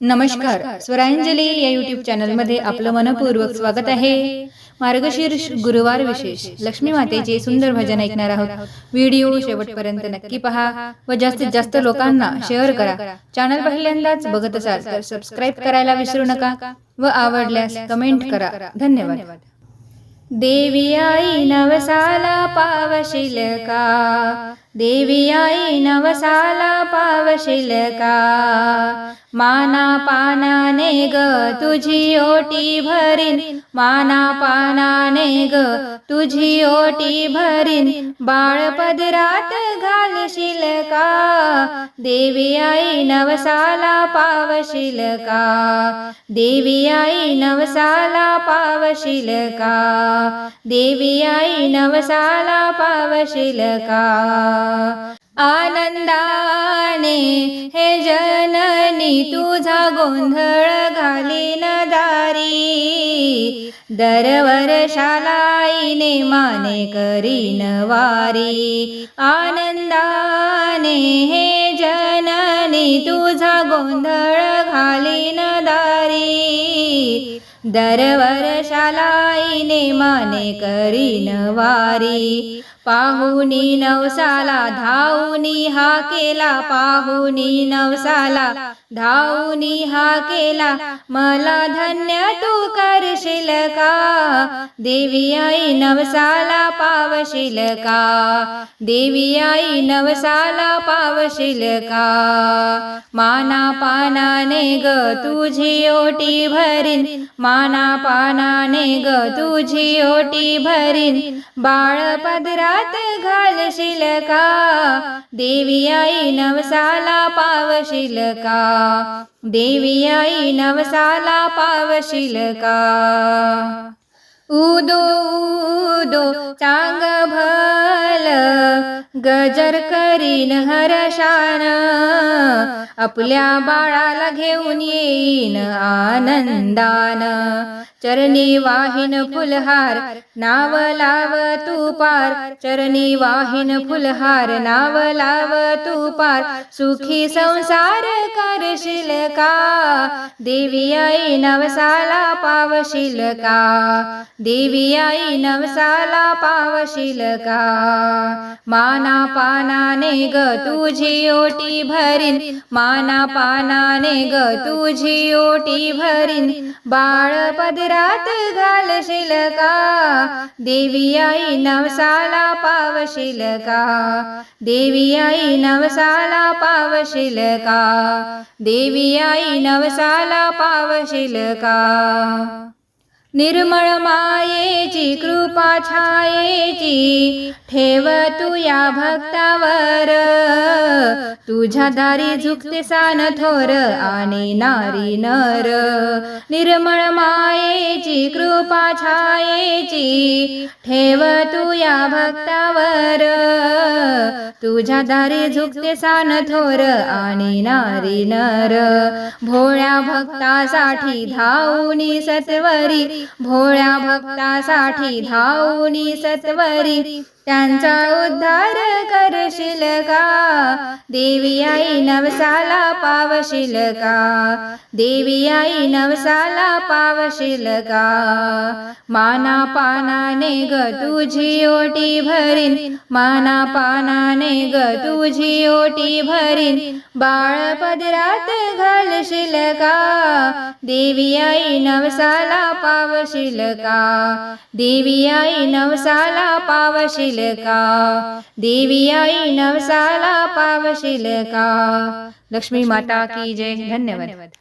नमस्कार. स्वरांजली या युट्यूब चॅनलमध्ये आपलं मनपूर्वक स्वागत आहे. मार्गशीर्ष गुरुवार विशेष. लक्ष्मी मातेचे सुंदर भजन ऐकणार आहोत. व्हिडिओ शेवटपर्यंत नक्की पहा. व जास्तीत जास्त लोकांना शेअर करा. चॅनल पहिल्यांदाच बघत असाल तर सबस्क्राईब करायला विसरू नका व आवडल्यास कमेंट करा. धन्यवाद. देवी आई नवसाला पावशील का देवी आई नवसाला पावशील का माना पानाने ग तुझी ओटी भरीन. माना पानाने ग तुझी ओटी भरीन. बाळ पदरात घालशील का? देवी आई नवसाला पावशील का? देवी आई नवसाला पावशील का? देवी आई नवसाला पावशील का? आनंदाने हे जननी तुझा गोंधळ घालीन दारी. दरवर्षालाईने माने करीन वारी. आनंदाने हे जननी तुझा गोंधळ घालीन दारी. दरवर्षालाईने माने करीन वारी। पाहुनी नवसाला धावनी हा केला पाहुनी नवसाला धावनी हा केला। मला धन्य तू करशील का? देवी आई नवसाला पावशील का? देवी आई नवसाला पावशील का? माना पानाने ग तुझी ओटी भरीन माना पानाने ग तुझी ओटी भरीन. बाळ पदरात घालशील का देवी आई नवसाला पावशील का देवी आई नवसाला पावशील का उदो उदो चांग भल गजर करीन हरशान आपल्या बाळाला घेऊन येईन आनंदान. चरणी वाहिन फुलहार नाव लाव तू पार. चरणी वाहिन फुलहार नाव लाव तू पार. सुखी संसार करशील का? देवी आई नवसाला पावशील का? देवी आई नवसाला पावशील का? माना पानाने ग तुझी ओटी भरीन. माना पानाने ग तुझी ओटी भरीन. बाळ घरात घालशील का देवी आई नवसाला पावशील का देवी आई नवसाला पावशील का देवी आई नवसाला पावशील का निर्मळ मायेची कृपा छायेची ठेव तू या भक्तावर. तुझ्या दारी झुकते सान थोर आणि नारी नर. निर्मळ मायेची कृपा छायेची ठेव तू या भक्तावर. तुझ्या दारी झुकते सान थोर आणि नारी नर. भोळ्या भक्तासाठी धावणी सत्वरी भोळ्या भक्तासाठी धावणी सत्वरी. त्यांचा उद्धार करशील का? देवी आई नवसाला पावशील का? देवी आई नवसाला पावशील का? माना पानाने ग तुझी ओटी भरीन. माना पानाने ग तुझी ओटी भरीन. बाळ पदरात घालशील का? देवी आई नवसाला पावशील का? देवी आई नवसाला पावशील का? देवी आई नवसाला पावशील का? लक्ष्मी माता की जय. धन्यवाद.